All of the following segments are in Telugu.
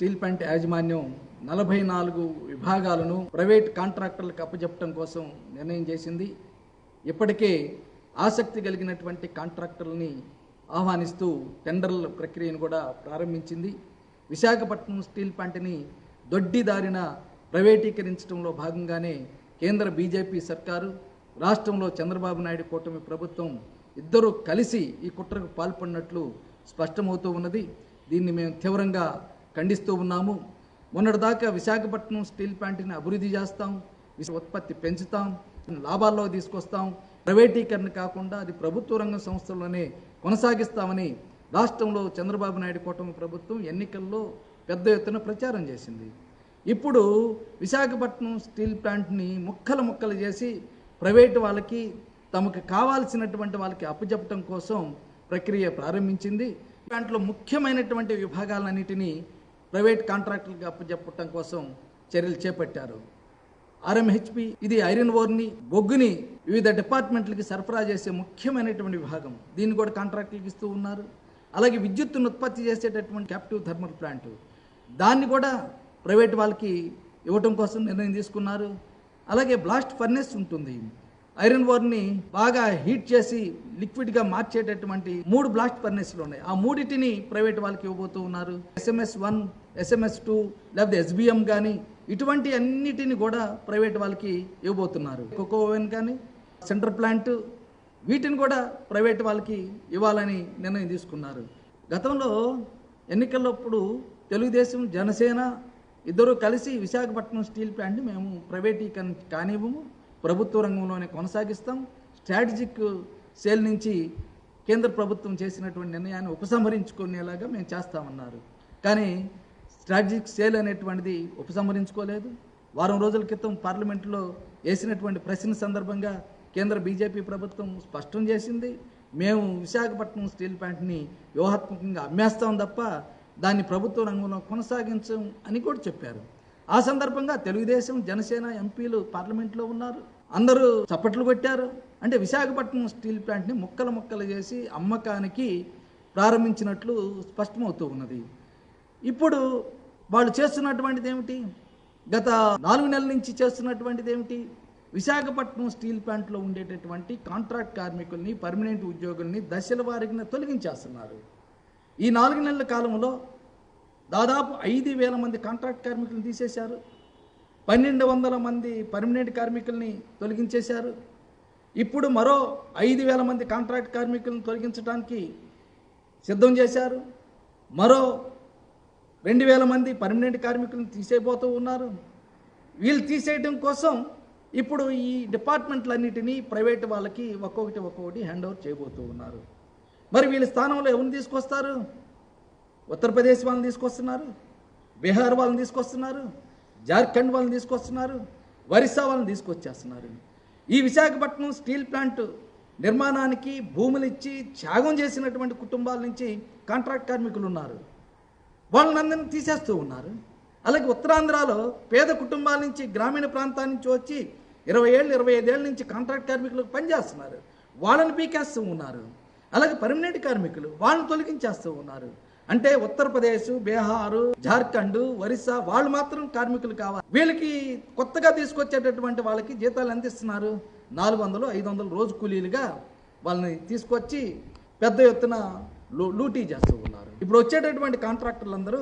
స్టీల్ ప్లాంట్ యాజమాన్యం నలభై నాలుగు విభాగాలను ప్రైవేట్ కాంట్రాక్టర్లకు అప్పచెప్పడం కోసం నిర్ణయం చేసింది. ఇప్పటికే ఆసక్తి కలిగినటువంటి కాంట్రాక్టర్లని ఆహ్వానిస్తూ టెండర్ల ప్రక్రియను కూడా ప్రారంభించింది. విశాఖపట్నం స్టీల్ ప్లాంట్ని దొడ్డిదారిన ప్రైవేటీకరించడంలో భాగంగానే కేంద్ర బీజేపీ సర్కారు రాష్ట్రంలో చంద్రబాబు నాయుడు కూటమి ప్రభుత్వం ఇద్దరూ కలిసి ఈ కుట్రకు పాల్పడినట్లు స్పష్టమవుతూ ఉన్నది. దీన్ని మేము తీవ్రంగా ఖండిస్తూ ఉన్నాము. మొన్నటిదాకా విశాఖపట్నం స్టీల్ ప్లాంట్ని అభివృద్ధి చేస్తాం ఉత్పత్తి పెంచుతాం లాభాల్లో తీసుకొస్తాం. ప్రైవేటీకరణ కాకుండా అది ప్రభుత్వ రంగ సంస్థల్లోనే కొనసాగిస్తామని రాష్ట్రంలో చంద్రబాబు నాయుడు కూటమి ప్రభుత్వం ఎన్నికల్లో పెద్ద ఎత్తున ప్రచారం చేసింది. ఇప్పుడు విశాఖపట్నం స్టీల్ ప్లాంట్ని ముక్కలు ముక్కలు చేసి ప్రైవేటు వాళ్ళకి తమకు కావాల్సినటువంటి వాళ్ళకి అప్పచెప్పటం కోసం ప్రక్రియ ప్రారంభించింది. ప్లాంట్లో ముఖ్యమైనటువంటి విభాగాలన్నిటినీ ప్రైవేట్ కాంట్రాక్టర్లకు అప్పచెప్పటం కోసం చర్యలు చేపట్టారు. ఆర్ఎంహెచ్పి ఇది ఐరన్ ఓర్ని బొగ్గుని వివిధ డిపార్ట్మెంట్లకి సరఫరా చేసే ముఖ్యమైనటువంటి విభాగం. దీన్ని కూడా కాంట్రాక్టులకు ఇస్తూ ఉన్నారు. అలాగే విద్యుత్తును ఉత్పత్తి చేసేటటువంటి క్యాప్టివ్ థర్మల్ ప్లాంట్. దాన్ని కూడా ప్రైవేట్ వాళ్ళకి ఇవ్వటం కోసం నిర్ణయం తీసుకున్నారు. అలాగే బ్లాస్ట్ ఫర్నెస్ ఉంటుంది. ఐరన్ ఓర్ని బాగా హీట్ చేసి లిక్విడ్గా మార్చేటటువంటి మూడు బ్లాస్ట్ ఫర్నెస్లు ఉన్నాయి. ఆ మూడిటిని ప్రైవేట్ వాళ్ళకి ఇవ్వబోతూ ఉన్నారు. ఎస్ఎంఎస్ వన్ ఎస్ఎంఎస్ టూ లేకపోతే ఎస్బిఎం కానీ ఇటువంటి అన్నిటిని కూడా ప్రైవేట్ వాళ్ళకి ఇవ్వబోతున్నారు. కోకో ఓవెన్ కానీ సెంటర్ ప్లాంట్ వీటిని కూడా ప్రైవేట్ వాళ్ళకి ఇవ్వాలని నిర్ణయం తీసుకున్నారు. గతంలో ఎన్నికలప్పుడు తెలుగుదేశం జనసేన ఇద్దరు కలిసి విశాఖపట్నం స్టీల్ ప్లాంట్ని మేము ప్రైవేటీకరణ కానివ్వము. ప్రభుత్వ రంగంలోనే కొనసాగిస్తాం. స్ట్రాటజిక్ సేల్ నుంచి కేంద్ర ప్రభుత్వం చేసినటువంటి నిర్ణయాన్ని ఉపసంహరించుకునేలాగా మేము చేస్తామన్నారు. కానీ స్ట్రాటజిక్ సేల్ అనేటువంటిది ఉపసంహరించుకోలేదు. వారం రోజుల క్రితం పార్లమెంట్లో వేసినటువంటి ప్రశ్న సందర్భంగా కేంద్ర బీజేపీ ప్రభుత్వం స్పష్టం చేసింది. మేము విశాఖపట్నం స్టీల్ ప్లాంట్ని వ్యూహాత్మకంగా అమ్మేస్తాం తప్ప దాన్ని ప్రభుత్వ రంగంలో కొనసాగించం అని కూడా చెప్పారు. ఆ సందర్భంగా తెలుగుదేశం జనసేన ఎంపీలు పార్లమెంట్లో ఉన్నారు. అందరూ చప్పట్లు కొట్టారు. అంటే విశాఖపట్నం స్టీల్ ప్లాంట్ని ముక్కలు ముక్కలు చేసి అమ్మకానికి ప్రారంభించినట్లు స్పష్టమవుతూ ఉన్నది. ఇప్పుడు వాళ్ళు చేస్తున్నటువంటిది ఏమిటి గత నాలుగు నెలల నుంచి చేస్తున్నటువంటిది ఏమిటి విశాఖపట్నం స్టీల్ ప్లాంట్లో ఉండేటటువంటి కాంట్రాక్ట్ కార్మికుల్ని పర్మనెంట్ ఉద్యోగుల్ని దశల వారీగా తొలగించేస్తున్నారు. ఈ నాలుగు నెలల కాలంలో దాదాపు ఐదు వేల మంది కాంట్రాక్ట్ కార్మికులను తీసేశారు. పన్నెండు వందల మంది పర్మనెంట్ కార్మికుల్ని తొలగించేశారు. ఇప్పుడు మరో ఐదు వేల మంది కాంట్రాక్ట్ కార్మికులను తొలగించడానికి సిద్ధం చేశారు. మరో రెండు వేల మంది పర్మనెంట్ కార్మికులను తీసేయబోతూ ఉన్నారు. వీళ్ళు తీసేయడం కోసం ఇప్పుడు ఈ డిపార్ట్మెంట్లన్నిటినీ ప్రైవేట్ వాళ్ళకి ఒక్కొక్కటి ఒక్కొక్కటి హ్యాండ్ ఓవర్ చేయబోతూ ఉన్నారు. మరి వీళ్ళ స్థానంలో ఎవరిని తీసుకొస్తారు? ఉత్తరప్రదేశ్ వాళ్ళని తీసుకొస్తున్నారు బీహార్ వాళ్ళని తీసుకొస్తున్నారు జార్ఖండ్ వాళ్ళని తీసుకొస్తున్నారు ఒరిస్సా వాళ్ళని తీసుకొచ్చేస్తున్నారు. ఈ విశాఖపట్నం స్టీల్ ప్లాంట్ నిర్మాణానికి భూములు ఇచ్చి త్యాగం చేసినటువంటి కుటుంబాల నుంచి కాంట్రాక్ట్ కార్మికులు ఉన్నారు. వాళ్ళనందరినీ తీసేస్తూ ఉన్నారు. అలాగే ఉత్తరాంధ్రలో పేద కుటుంబాల నుంచి గ్రామీణ ప్రాంతాల నుంచి వచ్చి ఇరవై ఏళ్ళు ఇరవై ఐదేళ్ళ నుంచి కాంట్రాక్ట్ కార్మికులకు పనిచేస్తున్నారు వాళ్ళని పీకేస్తూ ఉన్నారు. అలాగే పర్మనెంట్ కార్మికులు వాళ్ళని తొలగించేస్తూ ఉన్నారు. అంటే ఉత్తరప్రదేశ్ బీహారు జార్ఖండ్ ఒరిస్సా వాళ్ళు మాత్రం కార్మికులు కావాలి. వీళ్ళకి కొత్తగా తీసుకొచ్చేటటువంటి వాళ్ళకి జీతాలు అందిస్తున్నారు నాలుగు వందలు ఐదు వందలు రోజు కూలీలుగా వాళ్ళని తీసుకొచ్చి పెద్ద ఎత్తున లూటీ చేస్తూ ఉన్నారు. ఇప్పుడు వచ్చేటటువంటి కాంట్రాక్టర్లు అందరూ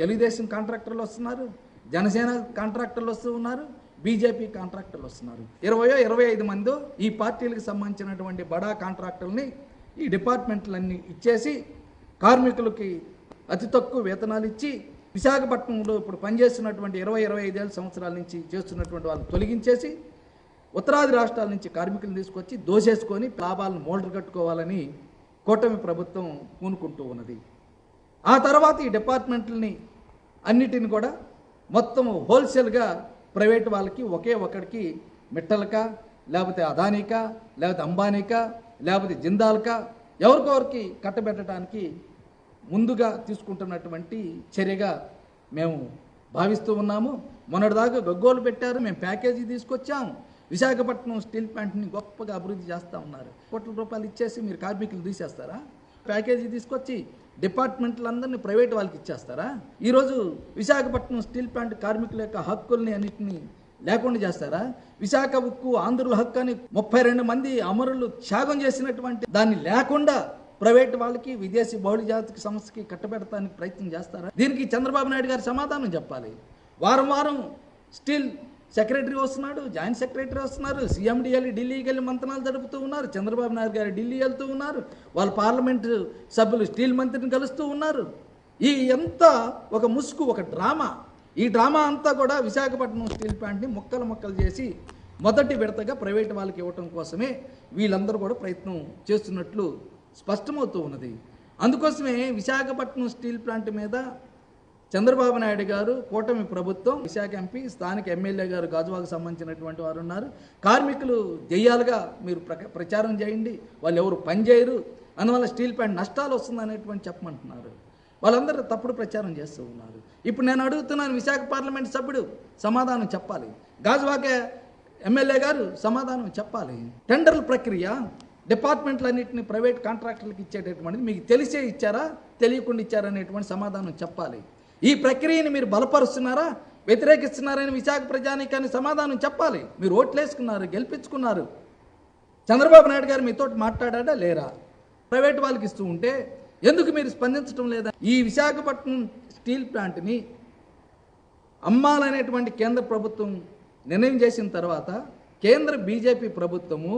తెలుగుదేశం కాంట్రాక్టర్లు వస్తున్నారు జనసేన కాంట్రాక్టర్లు వస్తూ ఉన్నారు బీజేపీ కాంట్రాక్టర్లు వస్తున్నారు. ఇరవయో ఇరవై ఐదు మందో ఈ పార్టీలకు సంబంధించినటువంటి బడా కాంట్రాక్టర్ని ఈ డిపార్ట్మెంట్లన్నీ ఇచ్చేసి కార్మికులకి అతి తక్కువ వేతనాలు ఇచ్చి విశాఖపట్నంలో ఇప్పుడు పనిచేస్తున్నటువంటి ఇరవై ఇరవై ఐదేళ్ళ సంవత్సరాల నుంచి చేస్తున్నటువంటి వాళ్ళని తొలగించేసి ఉత్తరాది రాష్ట్రాల నుంచి కార్మికులను తీసుకొచ్చి దోసేసుకొని లాభాలను మోల్డర్ కట్టుకోవాలని కూటమి ప్రభుత్వం పూనుకుంటూ ఉన్నది. ఆ తర్వాత ఈ డిపార్ట్మెంట్లని అన్నిటిని కూడా మొత్తం హోల్సేల్గా ప్రైవేట్ వాళ్ళకి ఒకే ఒకడికి మిట్టలకా లేకపోతే అదానికా లేకపోతే అంబానీకా లేకపోతే జిందాల్కా ఎవరికొవరికి కట్టబెట్టడానికి ముందుగా తీసుకుంటున్నటువంటి చర్యగా మేము భావిస్తూ ఉన్నాము. మొన్నటిదాకా గగ్గోలు పెట్టారు మేము ప్యాకేజీ తీసుకొచ్చాము విశాఖపట్నం స్టీల్ ప్లాంట్ని గొప్పగా అభివృద్ధి చేస్తూ ఉన్నారు. కోట్ల రూపాయలు ఇచ్చేసి మీరు కార్మికులు తీసేస్తారా? ప్యాకేజీ తీసుకొచ్చి డిపార్ట్మెంట్లందరినీ ప్రైవేట్ వాళ్ళకి ఇచ్చేస్తారా? ఈరోజు విశాఖపట్నం స్టీల్ ప్లాంట్ కార్మికుల యొక్క హక్కుల్ని అన్నింటినీ లేకుండా చేస్తారా? విశాఖ ఉక్కు ఆంధ్రుల హక్కు అని ముప్పై రెండు మంది అమరులు త్యాగం చేసినటువంటి దాన్ని లేకుండా ప్రైవేట్ వాళ్ళకి విదేశీ బహుళజాతిక సంస్థకి కట్టబెడతానికి ప్రయత్నం చేస్తారా? దీనికి చంద్రబాబు నాయుడు గారు సమాధానం చెప్పాలి. వారం వారం స్టిల్ సెక్రటరీ వస్తున్నాడు జాయింట్ సెక్రటరీ వస్తున్నారు సీఎండి వెళ్ళి ఢిల్లీకి వెళ్ళి మంత్రాలు జరుపుతూ ఉన్నారు చంద్రబాబు నాయుడు గారు ఢిల్లీ వెళ్తూ ఉన్నారు వాళ్ళ పార్లమెంటు సభ్యులు స్టీల్ మంత్రిని కలుస్తూ ఉన్నారు. ఈ ఎంత ఒక ముసుగు ఒక డ్రామా. ఈ డ్రామా అంతా కూడా విశాఖపట్నం స్టీల్ ప్లాంట్ని మొక్కలు మొక్కలు చేసి మొదటి విడతగా ప్రైవేట్ వాళ్ళకి ఇవ్వటం కోసమే వీళ్ళందరూ కూడా ప్రయత్నం చేస్తున్నట్లు స్పష్టమవుతూ ఉన్నది. అందుకోసమే విశాఖపట్నం స్టీల్ ప్లాంట్ మీద చంద్రబాబు నాయుడు గారు కూటమి ప్రభుత్వం విశాఖ ఎంపీ స్థానిక ఎమ్మెల్యే గారు గాజువాకు సంబంధించినటువంటి వారు ఉన్నారు. కార్మికులు దెయ్యాలుగా మీరు ప్రచారం చేయండి. వాళ్ళు ఎవరు పనిచేయరు అందువల్ల స్టీల్ ప్లాంట్ నష్టాలు వస్తుందనేటువంటి చెప్పమంటున్నారు. వాళ్ళందరూ తప్పుడు ప్రచారం చేస్తూ ఉన్నారు. ఇప్పుడు నేను అడుగుతున్నాను విశాఖ పార్లమెంట్ సభ్యుడు సమాధానం చెప్పాలి. గాజువాకే ఎమ్మెల్యే గారు సమాధానం చెప్పాలి. టెండర్ల ప్రక్రియ డిపార్ట్మెంట్లన్నింటిని ప్రైవేట్ కాంట్రాక్టర్లకు ఇచ్చేటటువంటిది మీకు తెలిసే ఇచ్చారా తెలియకుండా ఇచ్చారా అనేటువంటి సమాధానం చెప్పాలి. ఈ ప్రక్రియని మీరు బలపరుస్తున్నారా వ్యతిరేకిస్తున్నారని విశాఖ ప్రజానికాన్ని సమాధానం చెప్పాలి. మీరు ఓట్లేసుకున్నారు గెలిపించుకున్నారు. చంద్రబాబు నాయుడు గారు మీతో మాట్లాడా లేరా? ప్రైవేట్ వాళ్ళకి ఇస్తూ ఉంటే ఎందుకు మీరు స్పందించడం లేదా? ఈ విశాఖపట్నం స్టీల్ ప్లాంట్ని అమ్మాలనేటువంటి కేంద్ర ప్రభుత్వం నిర్ణయం చేసిన తర్వాత కేంద్ర బీజేపీ ప్రభుత్వము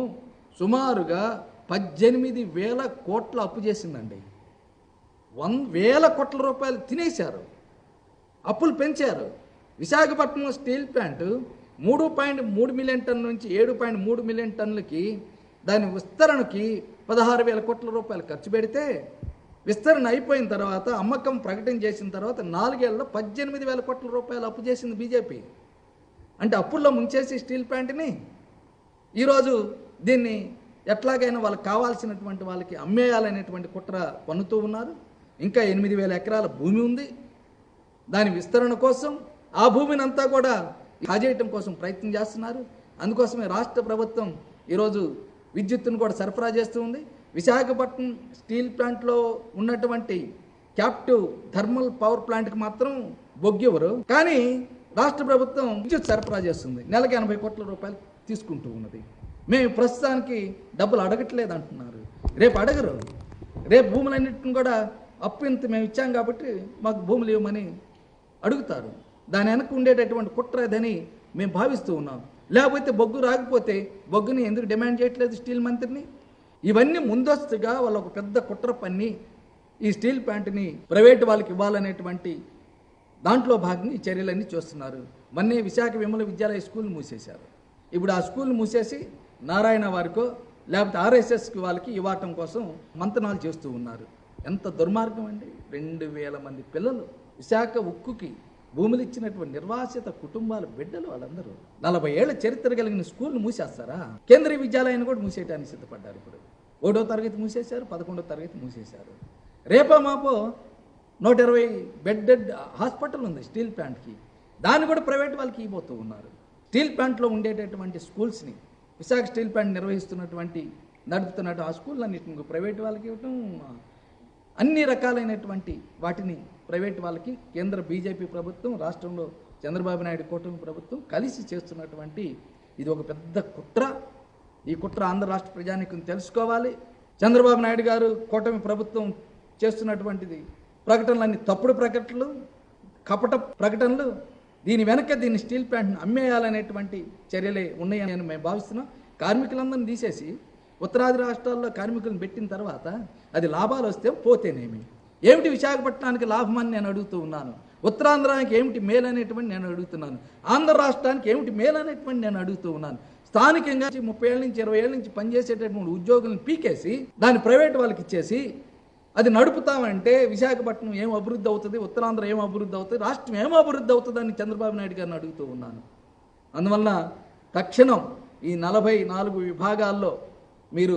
సుమారుగా పద్దెనిమిది వేల కోట్ల అప్పు చేసిందండి. వన్ వేల కోట్ల రూపాయలు తినేశారు. అప్పులు పెంచారు. విశాఖపట్నం స్టీల్ ప్లాంట్ మూడు పాయింట్ మూడు మిలియన్ టన్ నుంచి ఏడు పాయింట్ మూడు మిలియన్ టన్నులకి దాని విస్తరణకి పదహారు వేల కోట్ల రూపాయలు ఖర్చు పెడితే విస్తరణ అయిపోయిన తర్వాత అమ్మకం ప్రకటన చేసిన తర్వాత నాలుగేళ్ళలో పద్దెనిమిది వేల కోట్ల రూపాయలు అప్పు చేసింది బీజేపీ. అంటే అప్పుల్లో ముంచేసి స్టీల్ ప్లాంట్ని ఈరోజు దీన్ని ఎట్లాగైనా వాళ్ళకి కావాల్సినటువంటి వాళ్ళకి అమ్మేయాలనేటువంటి కుట్ర పన్నుతూ ఉన్నారు. ఇంకా ఎనిమిది వేల ఎకరాల భూమి ఉంది. దాని విస్తరణ కోసం ఆ భూమిని అంతా కూడా కాజేయటం కోసం ప్రయత్నం చేస్తున్నారు. అందుకోసమే రాష్ట్ర ప్రభుత్వం ఈరోజు విద్యుత్తును కూడా సరఫరా చేస్తూ ఉంది. విశాఖపట్నం స్టీల్ ప్లాంట్లో ఉన్నటువంటి క్యాప్టివ్ థర్మల్ పవర్ ప్లాంట్కి మాత్రం బొగ్గివ్వరు కానీ రాష్ట్ర ప్రభుత్వం విద్యుత్ సరఫరా చేస్తుంది. నెలకి ఎనభై కోట్ల రూపాయలు తీసుకుంటూ ఉన్నది. మేము ప్రస్తుతానికి డబ్బులు అడగట్లేదు అంటున్నారు. రేపు అడగరు. రేపు భూములన్నింటిని కూడా అప్పు ఇంత మేము ఇచ్చాం కాబట్టి మాకు భూములు ఇవ్వమని అడుగుతారు. దాని వెనక ఉండేటటువంటి కుట్ర అదని మేము భావిస్తూ ఉన్నాం. లేకపోతే బొగ్గు రాకపోతే బొగ్గుని ఎందుకు డిమాండ్ చేయట్లేదు స్టీల్ మంత్రిని? ఇవన్నీ ముందస్తుగా వాళ్ళు ఒక పెద్ద కుట్ర పన్ని ఈ స్టీల్ ప్లాంట్ని ప్రైవేట్ వాళ్ళకి ఇవ్వాలనేటువంటి దాంట్లో భాగంగా ఈ చర్యలన్నీ చూస్తున్నారు. మొన్నే విశాఖ విమల విద్యాలయ స్కూల్ మూసేశారు. ఇప్పుడు ఆ స్కూల్ మూసేసి నారాయణ వారికో లేకపోతే ఆర్ఎస్ఎస్కి వాళ్ళకి ఇవ్వటం కోసం మంతనాలు చేస్తూ ఉన్నారు. ఎంత దుర్మార్గం అండి. రెండు వేల మంది పిల్లలు విశాఖ ఉక్కుకి భూములు ఇచ్చినటువంటి నిర్వాసిత కుటుంబాల బిడ్డలు వాళ్ళందరూ. నలభై ఏళ్ళ చరిత్ర కలిగిన స్కూల్ మూసేస్తారా? కేంద్రీయ విద్యాలయాన్ని కూడా మూసేయడానికి సిద్ధపడ్డారు ఇప్పుడు. ఒకటో తరగతి మూసేశారు పదకొండో తరగతి మూసేశారు. రేపో మాపో నూట ఇరవై బెడ్డెడ్ హాస్పిటల్ ఉంది స్టీల్ ప్లాంట్కి. దాన్ని కూడా ప్రైవేట్ వాళ్ళకి ఇవ్వబోతూ ఉన్నారు. స్టీల్ ప్లాంట్లో ఉండేటటువంటి స్కూల్స్ని విశాఖ స్టీల్ ప్లాంట్ నిర్వహిస్తున్నటువంటి నడుపుతున్నట్టు ఆ స్కూల్ అన్నిటిని ప్రైవేట్ వాళ్ళకి ఇవ్వటం అన్ని రకాలైనటువంటి వాటిని ప్రైవేట్ వాళ్ళకి కేంద్ర బీజేపీ ప్రభుత్వం రాష్ట్రంలో చంద్రబాబు నాయుడు కూటమి ప్రభుత్వం కలిసి చేస్తున్నటువంటి ఇది ఒక పెద్ద కుట్ర. ఈ కుట్ర ఆంధ్ర రాష్ట్ర ప్రజానికం తెలుసుకోవాలి. చంద్రబాబు నాయుడు గారు కూటమి ప్రభుత్వం చేస్తున్నటువంటిది ప్రకటనలన్నీ తప్పుడు ప్రకటనలు కపట ప్రకటనలు దీని వెనక దీన్ని స్టీల్ ప్లాంట్ను అమ్మేయాలనేటువంటి చర్యలే ఉన్నాయని నేను మేము భావిస్తున్నాం. కార్మికులందరినీ తీసేసి ఉత్తరాది రాష్ట్రాల్లో కార్మికులను పెట్టిన తర్వాత అది లాభాలు వస్తే పోతేనేమి? ఏమిటి విశాఖపట్నానికి లాభమని నేను అడుగుతూ ఉన్నాను? ఉత్తరాంధ్రానికి ఏమిటి మేలు అనేటువంటి నేను అడుగుతున్నాను? ఆంధ్ర రాష్ట్రానికి ఏమిటి మేలు అనేటువంటి నేను అడుగుతూ ఉన్నాను? స్థానికంగా ముప్పై ఏళ్ళ నుంచి ఇరవై ఏళ్ళ నుంచి పనిచేసేటటువంటి ఉద్యోగులను పీకేసి దాన్ని ప్రైవేట్ వాళ్ళకి ఇచ్చేసి అది నడుపుతామంటే విశాఖపట్నం ఏం అభివృద్ధి అవుతుంది ఉత్తరాంధ్ర ఏం అభివృద్ధి అవుతుంది రాష్ట్రం ఏం అభివృద్ధి అవుతుందని చంద్రబాబు నాయుడు గారిని అడుగుతూ ఉన్నాను. అందువలన తక్షణం ఈ నలభై నాలుగు విభాగాల్లో మీరు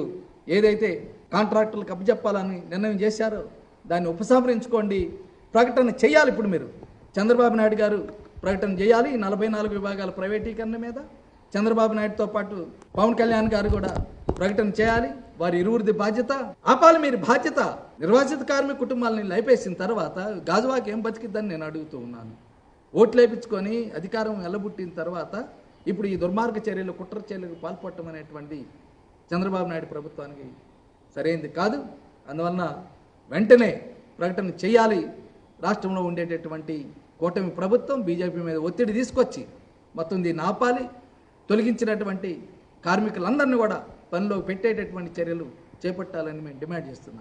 ఏదైతే కాంట్రాక్టర్లకు అప్పచెప్పాలని నిర్ణయం చేశారో దాన్ని ఉపసంహరించుకోండి. ప్రకటన చేయాలి ఇప్పుడు మీరు. చంద్రబాబు నాయుడు గారు ప్రకటన చేయాలి నలభై నాలుగు విభాగాల ప్రైవేటీకరణ మీద. చంద్రబాబు నాయుడుతో పాటు పవన్ కళ్యాణ్ గారు కూడా ప్రకటన చేయాలి. వారి ఇరువురిది బాధ్యత. ఆపాలి మీరు బాధ్యత. నిర్వాసిత కార్మిక కుటుంబాలని లేపేసిన తర్వాత గాజువాకి ఏం బతికిద్దని నేను అడుగుతూ ఉన్నాను. ఓట్లు లేపించుకొని అధికారం వెళ్ళబుట్టిన తర్వాత ఇప్పుడు ఈ దుర్మార్గ చర్యలు కుట్ర చర్యలకు పాల్పడటం అనేటువంటి చంద్రబాబు నాయుడు ప్రభుత్వానికి సరైనది కాదు. అందువలన వెంటనే ప్రకటన చేయాలి. రాష్ట్రంలో ఉండేటటువంటి కూటమి ప్రభుత్వం బీజేపీ మీద ఒత్తిడి తీసుకొచ్చి మొత్తం దీన్ని ఆపాలి. తొలగించినటువంటి కార్మికులందరినీ కూడా పనిలో పెట్టేటటువంటి చర్యలు చేపట్టాలని మేము డిమాండ్ చేస్తున్నాం.